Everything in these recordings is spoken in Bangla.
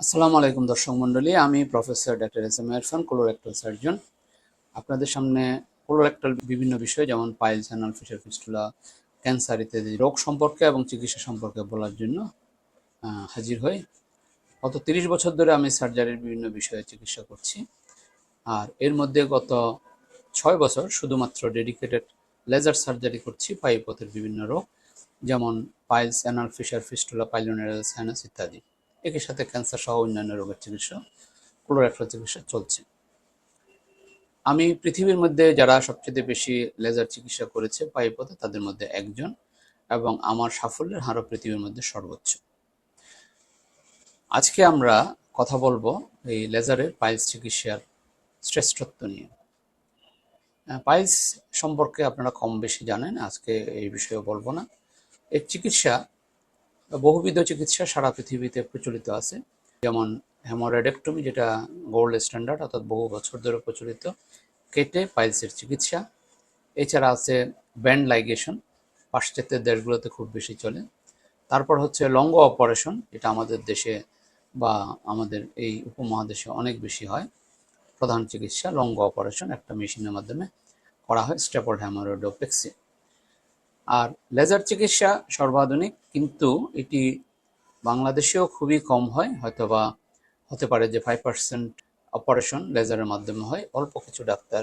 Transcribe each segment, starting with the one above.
আসসালামু আলাইকুম দর্শক মণ্ডলী, আমি professor doctor S M Irfan colorectal surgeon আপনাদের সামনে কোলোরেক্টাল বিভিন্ন বিষয়, যেমন piles anal fissure fistula cancer ইত্যাদি রোগ সম্পর্কে এবং চিকিৎসা সম্পর্কে বলার জন্য হাজির হই। গত তিরিশ বছর ধরে আমি সার্জারির বিভিন্ন বিষয়ে চিকিৎসা করছি। আর এর মধ্যে গত ছয় বছর শুধুমাত্র ডেডিকেটেড লেজার সার্জারি করছি পাইপথের বিভিন্ন রোগ, যেমন piles anal fissure fistula pilonidal sinus ইত্যাদি। একই সাথে ক্যান্সার সহ অন্যান্য রোগের চিকিৎসা কোলোরেক্টাল চিকিৎসা চলছে। আমি পৃথিবীর মধ্যে যারা সবচেয়ে বেশি লেজার চিকিৎসা করেছে পাইপথে তাদের মধ্যে একজন এবং আমার সাফল্যের হারও পৃথিবীর মধ্যে সর্বোচ্চ। আজকে আমরা কথা বলব এই লেজারের পাইলস চিকিৎসার শ্রেষ্ঠত্ব নিয়ে। পাইলস সম্পর্কে আপনারা কম বেশি জানেন, আজকে এই বিষয়ে বলব না। এর চিকিৎসা বহুবিধ চিকিৎসা সারা পৃথিবীতে প্রচলিত আছে। যেমন হেমোরেডেক্টমি, যেটা গোল্ড স্ট্যান্ডার্ড অর্থাৎ বহু বছর ধরে প্রচলিত। কেটে পাইলসের চিকিৎসা। এছাড়া আছে ব্যান্ড লাইগেশন পাশ্চাত্যের দেশগুলোতে খুব বেশি চলে। তারপর হচ্ছে লঙ্গ অপারেশন এটা আমাদের দেশে বা আমাদের এই উপমহাদেশে অনেক বেশি হয়। প্রধান চিকিৎসা, লঙ্গ অপারেশন, একটা মেশিনের মাধ্যমে করা হয়, স্টেপল হ্যামারোডোপেক্সি আর লেজার চিকিৎসা সর্বাধুনিক, কিন্তু এটি বাংলাদেশেও খুবই কম হয়, হয়তোবা হতে পারে যে ফাইভ পার্সেন্ট অপারেশন লেজারের মাধ্যমে হয়। অল্প কিছু ডাক্তার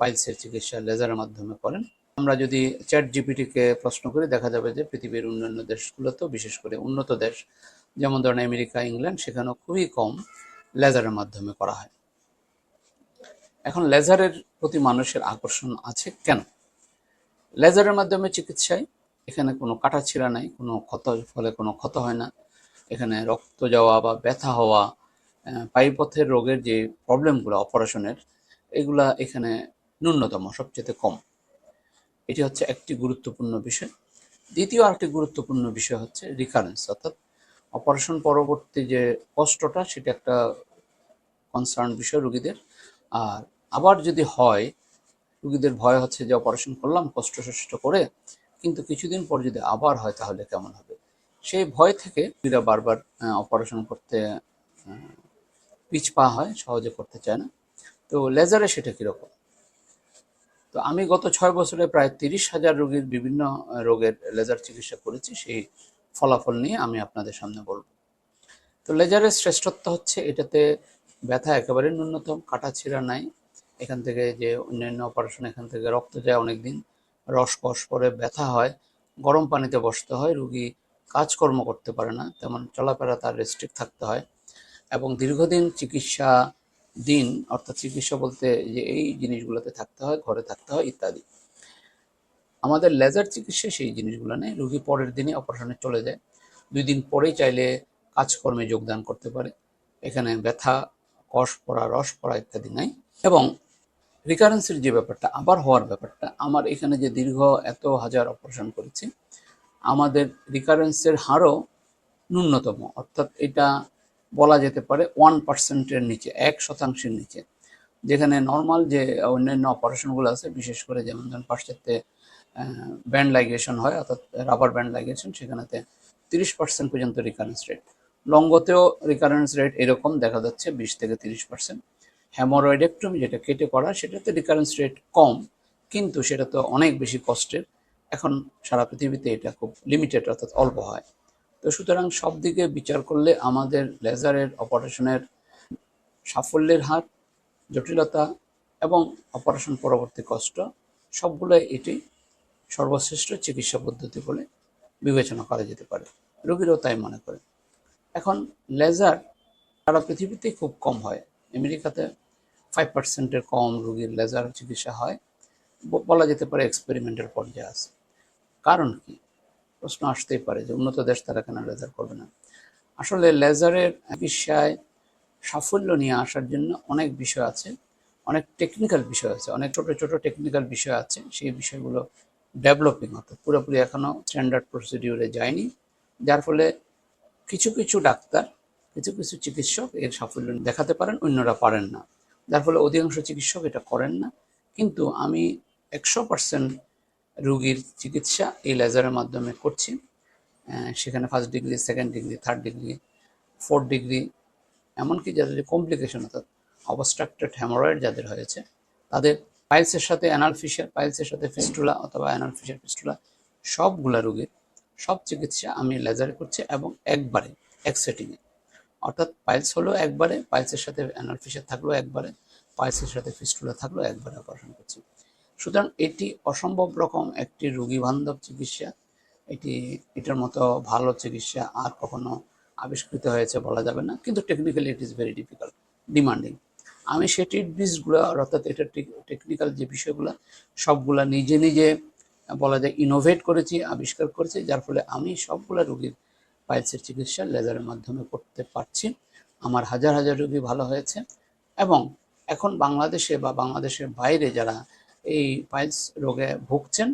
পাইলসের চিকিৎসা লেজারের মাধ্যমে করেন। আমরা যদি চ্যাট জিপিটিকে প্রশ্ন করি, দেখা যাবে যে পৃথিবীর অন্যান্য দেশগুলোতেও, বিশেষ করে উন্নত দেশ, যেমন ধরেন আমেরিকা, ইংল্যান্ড, সেখানেও খুবই কম লেজারের মাধ্যমে করা হয়। এখন লেজারের প্রতি মানুষের আকর্ষণ আছে কেন? লেজারের মাধ্যমে চিকিৎসায়। এখানে কোনো কাটা ছিঁড়া নাই, কোনো ক্ষত, ফলে কোনো ক্ষত হয় না। এখানে রক্ত যাওয়া বা ব্যথা হওয়া পাইপথের রোগের যে প্রবলেমগুলো, অপারেশনের, এগুলা এখানে ন্যূনতম, সবচেয়ে কম। এটি হচ্ছে একটি গুরুত্বপূর্ণ বিষয়। দ্বিতীয় আরেকটি গুরুত্বপূর্ণ বিষয় হচ্ছে রিকারেন্স অর্থাৎ অপারেশন পরবর্তী যে কষ্টটা, সেটা একটা কনসার্ন বিষয় রোগীদের। আর আবার যদি হয় রুগীদের ভয় হচ্ছে যে অপারেশন করলাম কষ্ট সষ্ট করে কিন্তু কিছুদিন পর যদি আবার হয় তাহলে কেমন হবে? সেই ভয় থেকে রুগীরা বারবার অপারেশন করতে আহ, পিছ পা হয় সহজে করতে চায় না। তো লেজারে সেটা কীরকম? তো আমি গত ছয় বছরে প্রায় তিরিশ হাজার রোগীর বিভিন্ন রোগের লেজার চিকিৎসা করেছি সেই ফলাফল নিয়ে আমি আপনাদের সামনে বলব। তো লেজারের শ্রেষ্ঠত্ব হচ্ছে এটাতে ব্যথা একেবারে ন্যূনতম কাটা ছিঁড়া নাই এখান থেকে যে অন্যান্য অপারেশন এখান থেকে রক্ত যায় অনেকদিন রসকস পরে ব্যথা হয়, গরম পানিতে বসতে হয়, রুগী কাজকর্ম করতে পারে না, তেমন চলাফেরা তার রেস্ট্রিক্ট থাকতে হয়। এবং দীর্ঘদিন চিকিৎসা দিন, অর্থাৎ চিকিৎসা বলতে যে এই জিনিসগুলোতে থাকতে হয়, ঘরে থাকতে হয়, ইত্যাদি। আমাদের লেজার চিকিৎসা সেই জিনিসগুলো নেই, রুগী পরের দিনে অপারেশনে চলে যায়। দুই দিন পরেই চাইলে কাজকর্মে যোগদান করতে পারে। এখানে ব্যথা, কষ পড়া, রস পড়া ইত্যাদি নাই। এবং রিকারেন্সের যে ব্যাপারটা, আবার হওয়ার ব্যাপারটা, আমার এখানে যে দীর্ঘ এত হাজার অপারেশন করেছি, আমাদের রিকারেন্সের হারও ন্যূনতম, অর্থাৎ এটা বলা যেতে পারে ওয়ান পার্সেন্টের নিচে, এক শতাংশের নিচে। যেখানে নর্মাল যে অন্যান্য অপারেশনগুলো আছে, বিশেষ করে যেমন ধরুন পাশ্চাত্যে ব্যান্ড লাইগেশন হয়, অর্থাৎ রাবার ব্যান্ড লাইগেশন সেখানেতে তিরিশ পার্সেন্ট পর্যন্ত রিকারেন্স রেট লঙ্গতেও রিকারেন্স রেট এরকম, দেখা যাচ্ছে বিশ থেকে তিরিশ পার্সেন্ট হ্যামোরয়েডেক্টমি যেটা কেটে করা, সেটাতে রিকারেন্স রেট কম, কিন্তু সেটা তো অনেক বেশি কষ্টের। এখন সারা পৃথিবীতে এটা খুব লিমিটেড অর্থাৎ অল্প হয়। তো সুতরাং সব দিকে বিচার করলে আমাদের লেজারের অপারেশনের সাফল্যের হার, জটিলতা এবং অপারেশন পরবর্তী কষ্ট সবগুলোই এটি সর্বশ্রেষ্ঠ চিকিৎসা পদ্ধতি বলে বিবেচনা করা যেতে পারে। রোগীরাও তাই মনে করে এখন লেজার সারা পৃথিবীতে খুব কম হয়। আমেরিকাতে ফাইভ পার্সেন্টের কম রোগীর লেজার চিকিৎসা হয়। বলা যেতে পারে এক্সপেরিমেন্টের পর্যায়ে আছে। কারণ কি? প্রশ্ন আসতেই পারে যে উন্নত দেশ তারা কেন লেজার করবে না? আসলে লেজারের চিকিৎসায় সাফল্য নিয়ে আসার জন্য অনেক বিষয় আছে, অনেক টেকনিক্যাল বিষয় আছে, অনেক ছোট ছোট টেকনিক্যাল বিষয় আছে, সেই বিষয়গুলো ডেভেলপিং অর্থাৎ পুরোপুরি এখনও স্ট্যান্ডার্ড প্রসিডিউরে যায়নি। যার ফলে কিছু কিছু ডাক্তার, কিছু কিছু চিকিৎসক এর সাফল্য দেখাতে পারেন, অন্যরা পারেন না। যার ফলে অধিকাংশ চিকিৎসক এটা করেন না। কিন্তু আমি একশো পার্সেন্ট রুগীর চিকিৎসা এই লেজারের মাধ্যমে করছি। সেখানে first degree second degree third degree fourth degree এমনকি যাদের কমপ্লিকেশন অর্থাৎ অবস্ট্রাক্টেড হ্যামোরয়েড যাদের হয়েছে, তাদের পাইলসের সাথে অ্যানাল পাইলসের সাথে ফিস্টুলা অথবা অ্যানাল ফিস্টুলা সবগুলা রোগীর সব চিকিৎসা আমি লেজারে করছি এবং একবারে, এক সেটিংয়ে অর্থাৎ পাইলস হলো একবারে পাইলসের সাথে অ্যানাল ফিশার থাকলেও একবারে পাইলসের সাথে ফিস্টুলা থাকলেও একবারে অপারেশন করছি। সুতরাং এটি অসম্ভব রকম একটি রোগী বান্ধব চিকিৎসা। এটি, এটার মতো ভালো চিকিৎসা আর কখনো আবিষ্কৃত হয়েছে বলা যাবে না, কিন্তু technically it is very difficult demanding আমি সেই ট্রিটমেন্টসগুলো অর্থাৎ এটা টেকনিক্যাল যে বিষয়গুলো, সবগুলা নিজে নিজে বলা যায় ইনোভেট করেছি, আবিষ্কার করেছি, যার ফলে আমি সবগুলা রোগীর পাইলসের চিকিৎসা লেজারের মাধ্যমে করতে পারছি। আমার হাজার হাজার রোগী ভালো হয়েছে এবং এখন বাংলাদেশে বা বাংলাদেশের বাইরে যারা এই পাইলস রোগে ভুগছেন,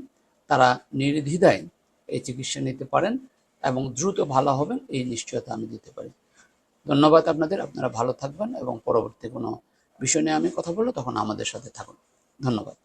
তারা নির্দ্বিধায় এই চিকিৎসা নিতে পারেন এবং দ্রুত ভালো হবেন এই নিশ্চয়তা আমি দিতে পারি। ধন্যবাদ আপনাদের, আপনারা ভালো থাকবেন এবং পরবর্তী কোনো বিষয় নিয়ে আমি কথা বলব, তখন আমাদের সাথে থাকুন। ধন্যবাদ।